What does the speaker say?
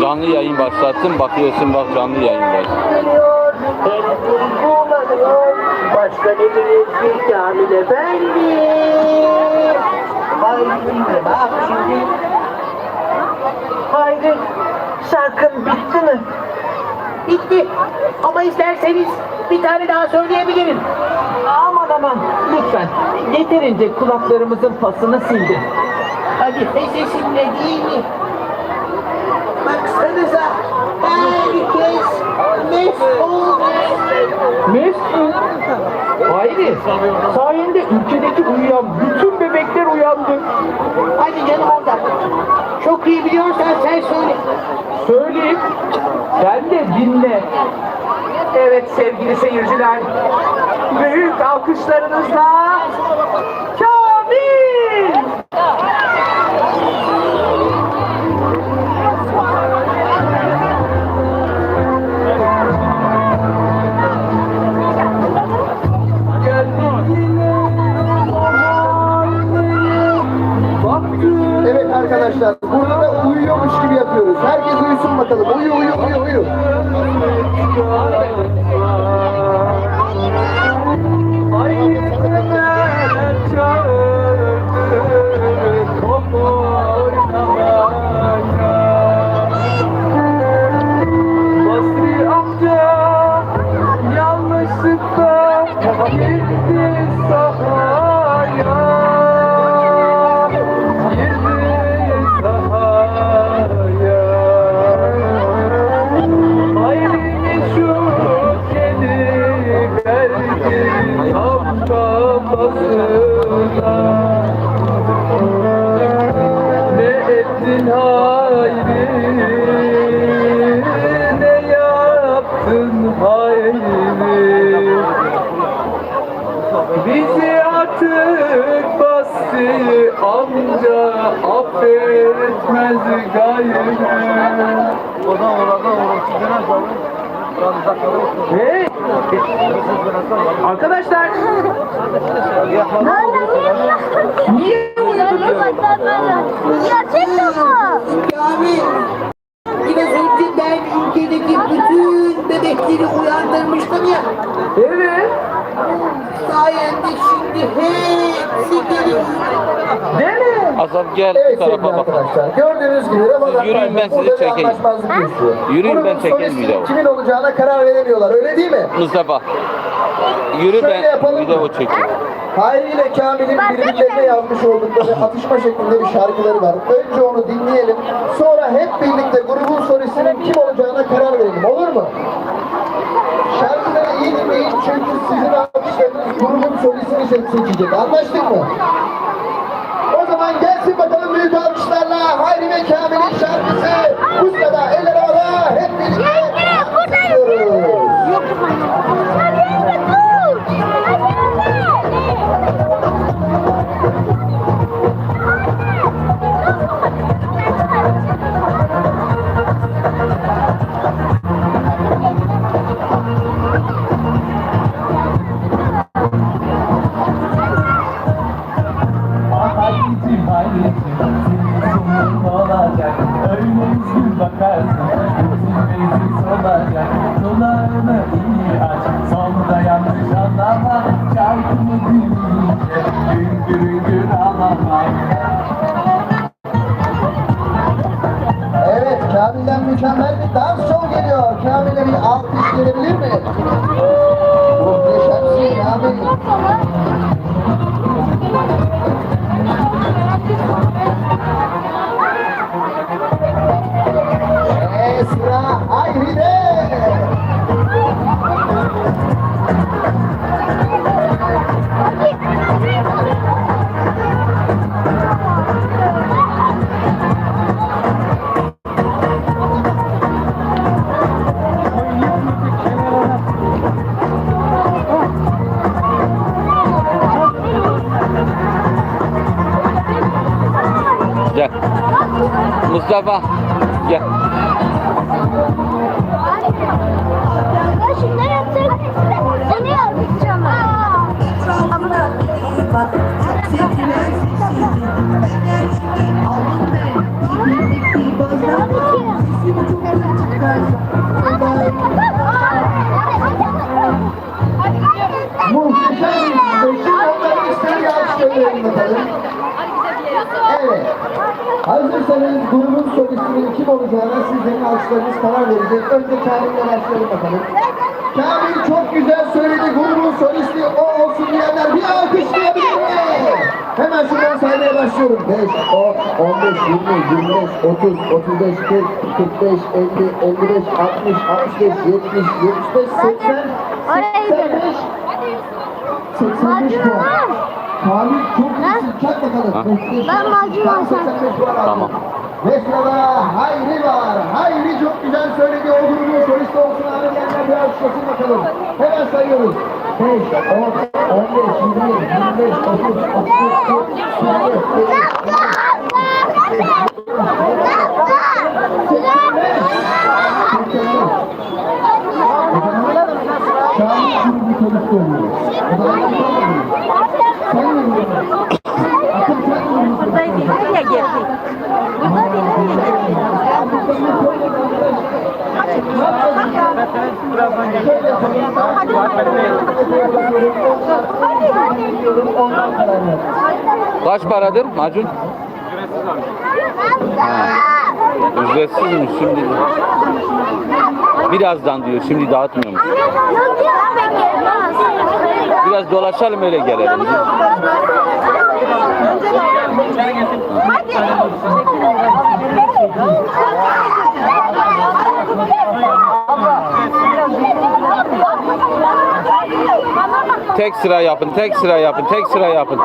Canlı yayın başlattım. Bakıyorsun bak canlı yayın var. Başka ne bilirsin Kamil Efendi? Haydi bak şimdi. Haydi, şarkın bitti mi? Bitti. Ama isterseniz bir tane daha söyleyebilirim. Aman aman, lütfen. Yeterince kulaklarımızın pasını sildi. Hadi sesimle değil mi? Baksanıza herkes. Mest mi? Hayri, sayende ülkedeki uyuyan bütün bebekler uyandı. Hadi canım orada. Çok iyi biliyorsan sen söyle. Söyleyeyim. Sen de dinle. Evet sevgili seyirciler. Büyük alkışlarınızla Ne ettin hayri Ne yaptın bastı amca Affetmez gayrı Hey! Arkadaşlar! Niye Gerçekten mi? Kamil! Biraz önce ben ülkedeki bütün bebekleri uyandırmıştım ya. Evet. Sayende şimdi hepsi geri uyuyor. Değil mi? Azap gel Evet bu tarafa bak. arkadaşlar, gördüğünüz gibi Ramazan yürüyün, ben sizi çekeyim. Yürüyün, ben çekeyim video. Kimin olacağına karar veremiyorlar, öyle değil mi? Mustafa. Yürü Şöyle ben video çekeyim. Hayri ile Kamil'in birbirlerine yazmış oldukları atışma şeklinde bir şarkıları var. Önce onu dinleyelim. Sonra hep birlikte grubun solistinin kim olacağına karar verelim. Olur mu? 怎么这么难听嘛？Bakarsın Bütün meclis olacak Dolarını iyi aç Sonra yanlış anlama Şarkımı dinleyince Güngür güngür ağlama Evet, Kamil'den mükemmel bir dans show geliyor. Kamil'e bir alkış gelebilir mi? Muhteşemsin Kamil. Mustafa. Gel. Ya şimdi ne yapacak? Seni yazacağım ben. Bak, Muhteşem beşin onların isteği alkışlayalım bakalım. Evet. Hazırsanız grubun solistinin kim olacağına sizlerin alkışlarınız karar verecek. Önce Kamil'le başlayalım bakalım. Kamil çok güzel söyledi. Grubun solisti o olsun diyenler bir alkışlayabilir mi? Hemen şuradan saymaya başlıyorum. 5, 10, 15, 20, 25, 30, 35, 40, 45, 50, 55, 60, 65, 70, 75, 80, 85, 85 puan. Halit çok iyisin. Çak bakalım. Ha? Ben macun olsam. Tamam. Ve sırada Hayri var. Hayri çok güzel söyledi. O grubun solisti olsun abi. Gelme bir alkışlasın bakalım. Hemen sayıyoruz. 5, 10, 15, 20, 25, 30, 30, 30, 30, 30, 30, geldik? Geldik? Kaç paradır macun? Ücretsiz mi şimdi? Birazdan diyor şimdi dağıtmıyormuş. Biraz dolaşalım öyle gelelim. Tek sıra yapın, tek sıra yapın, tek sıra yapın.